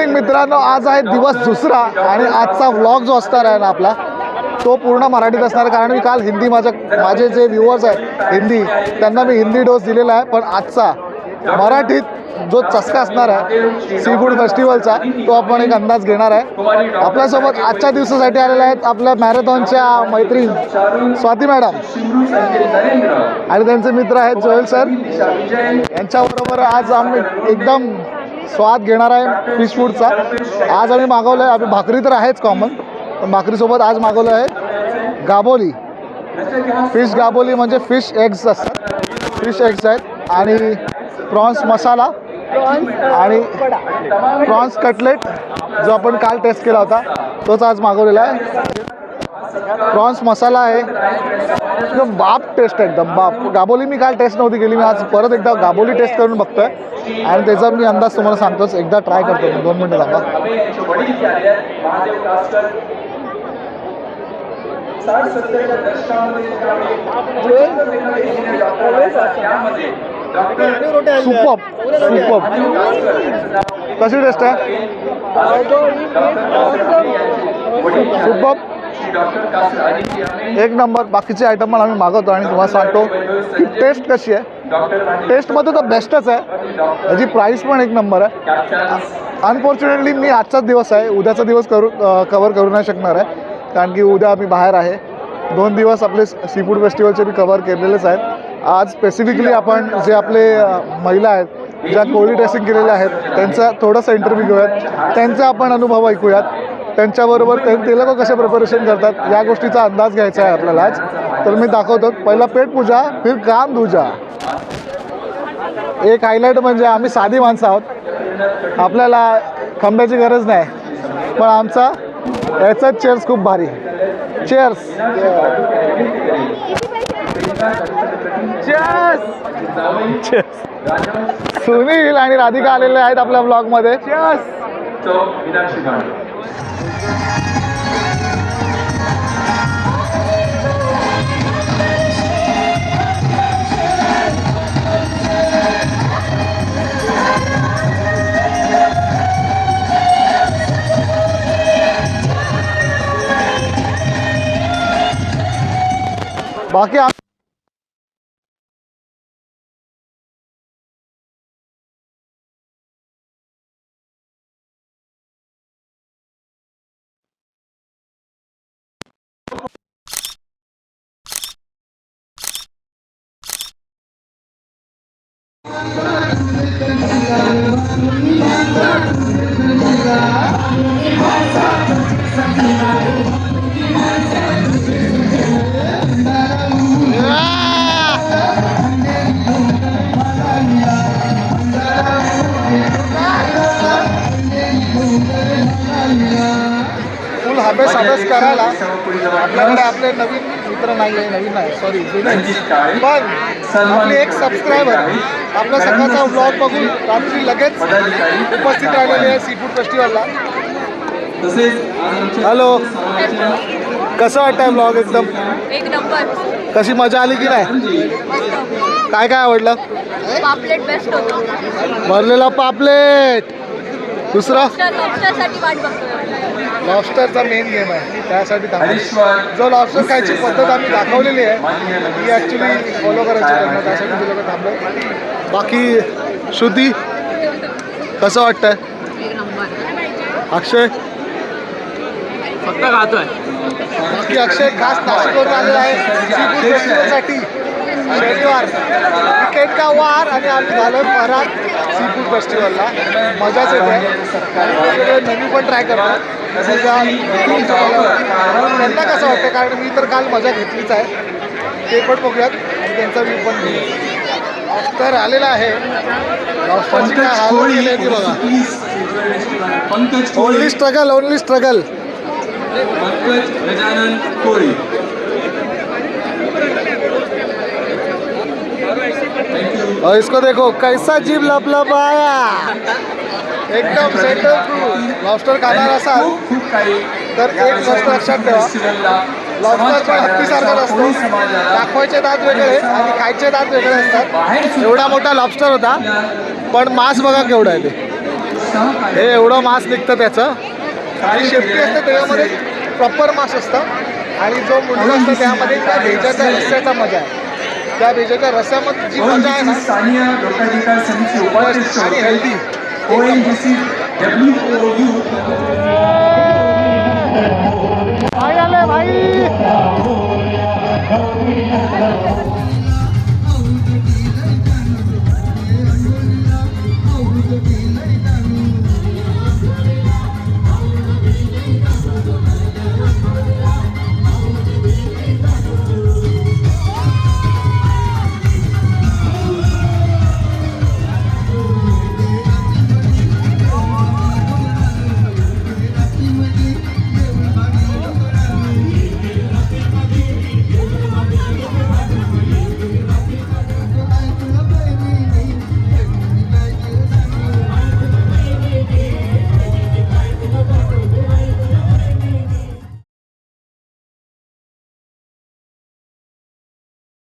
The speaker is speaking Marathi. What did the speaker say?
इव्हनिंग मित्रांनो आज आहे दिवस दुसरा आणि आजचा व्लॉग जो असणार आहे ना आपला तो पूर्ण मराठीत असणार आहे. कारण मी काल हिंदी माझ्या माझे जे व्ह्युअर्स आहेत हिंदी त्यांना मी हिंदी डोस दिलेला आहे. पण आजचा मराठीत जो चस्का असणार आहे सी फूड फेस्टिवलचा तो आपण एक अंदाज घेणार आहे. आपल्यासोबत आजच्या दिवसासाठी आलेल्या आहेत आपल्या मॅरेथॉनच्या मैत्रीण स्वाती मॅडम आणि त्यांचे मित्र आहेत जोयल सर. यांच्याबरोबर आज आम्ही एकदम स्वाद घेणार आहे फिश फूडचा आज आम्ही मागवलं आहे आम्ही भाकरी तर आहेच कॉमन पण भाकरीसोबत आज मागवलं आहे गाबोली. फिश गाबोली म्हणजे फिश एग्स असतात. फिश एग्स आहेत. आणि प्रॉन्स मसाला. आणि प्रॉन्स कटलेट जो आपण काल टेस्ट केला होता तोच आज मागवलेला आहे. प्रॉन्स मसाला आहे. एकदम बाप टेस्ट आहे एकदम. बाप. गाबोली मी काल टेस्ट नव्हती केली. मी आज परत एकदा गाबोली टेस्ट करून बघतोय. आणि त्याचा मी अंदाज तुम्हाला सांगतोच. एकदा ट्राय करतो मी. दोन मिनटं थांबा. साठ सत्तरच्या दशकामध्ये डॉक्टर सुपप सुपप कशी टेस्ट आहे? सुपप एक नंबर बाकीचे आयटम पण आम्ही मागवतो आणि तुम्हाला सांगतो की टेस्ट कशी आहे. टेस्टमध्ये तर बेस्टच आहे. त्याची प्राईस पण एक नंबर आहे. अनफॉर्च्युनेटली मी आजचाच दिवस आहे. उद्याचा दिवस करू कवर करू नाही शकणार आहे. कारण की उद्या आम्ही बाहेर आहे. दोन दिवस आपले सी फूड फेस्टिवलचे मी कवर केलेलेच आहेत. आज स्पेसिफिकली आपण जे आपले महिला आहेत ज्या कोळी ड्रेसिंग केलेल्या आहेत त्यांचा थोडासा इंटरव्ह्यू घेऊयात. त्यांचे आपण अनुभव ऐकूयात. त्यांच्याबरोबर ते ते लोक कसे प्रिपरेशन करतात या गोष्टीचा अंदाज घ्यायचा आहे आपल्याला आज. तर मी दाखवतो पहिला पेट पूजा फिर काम दूजा एक हायलाईट म्हणजे आम्ही साधी माणसं आहोत. आपल्याला खंब्याची गरज नाही. पण आमचा याचाच चेअर्स खूप भारी. चेअर्स सुनील आणि राधिका आलेले आहेत आपल्या ब्लॉगमध्ये तो बाकी Thank you. अभ्यास अभ्यास करायला आपल्याकडे आपले नवीन मित्र नाही आहे नवीन नाही सॉरी पण आपली एक सबस्क्रायबर आपला सकाळचा ब्लॉग बघून रात्री लगेच उपस्थित राहिलेली आहे सी फूड फेस्टिवलला हॅलो. कसं वाटतंय ब्लॉग एकदम? एक नंबर कशी मजा आली की नाही? काय काय आवडलं? पापलेट बेस्ट होतो. भरलेला पापलेट. दुसरा? वाट बघतोय. लॉबस्टरचा मेन गेम आहे. त्यासाठी जो लॉबस्टर खायची पद्धत आम्ही दाखवलेली आहे ती ॲक्च्युली फॉलो करायची त्यांना त्यासाठी ते लोक थांबलो बाकी श्रुती कसं वाटतंय? एक नंबर अक्षय? फक्त खातोय. बाकी अक्षय खास नाशिकवरून आलेला आहे. फेस्टिवलसाठी शनिवार. क्रिकेट का वार आणि आम्ही झालोय परत सी फूड फेस्टिवलला मजाच येते. मेन्यू पण ट्राय करतो त्याचा त्यांना कसं वाटतं? कारण मी तर काल मजा घेतलीच आहे. ते पण बघूयात. आणि त्यांचा व्ह्यू पण घेऊ तर आलेला आहे. बघा. Only struggle only struggle Gajanan Koli. और इसको देखो कैसा जीव लपलपाया. एकदम सेंटर थ्रू लॉबस्टर खाणार असाल तर एक गोष्ट लक्षात ठेवा. लॉबस्टर पण हत्तीसारखाच असतो. दाखवायचे दात वेगळे आणि खायचे दात वेगळे असतात. एवढा मोठा लॉबस्टर होता. पण मांस बघा केवढा आहे ते. हे एवढं मांस निघतं त्याचं. कार्य शेपटी असते. त्याच्यामध्ये प्रॉपर मांस असतं. आणि जो मुंडा असतो त्यामध्ये त्या भेजाच्या रस्स्याचा मजा आहे. त्या भेजाच्या रस्स्यामध्ये जी मजा आहे ना आणि healthy. O N G C W O U भाई आले भाई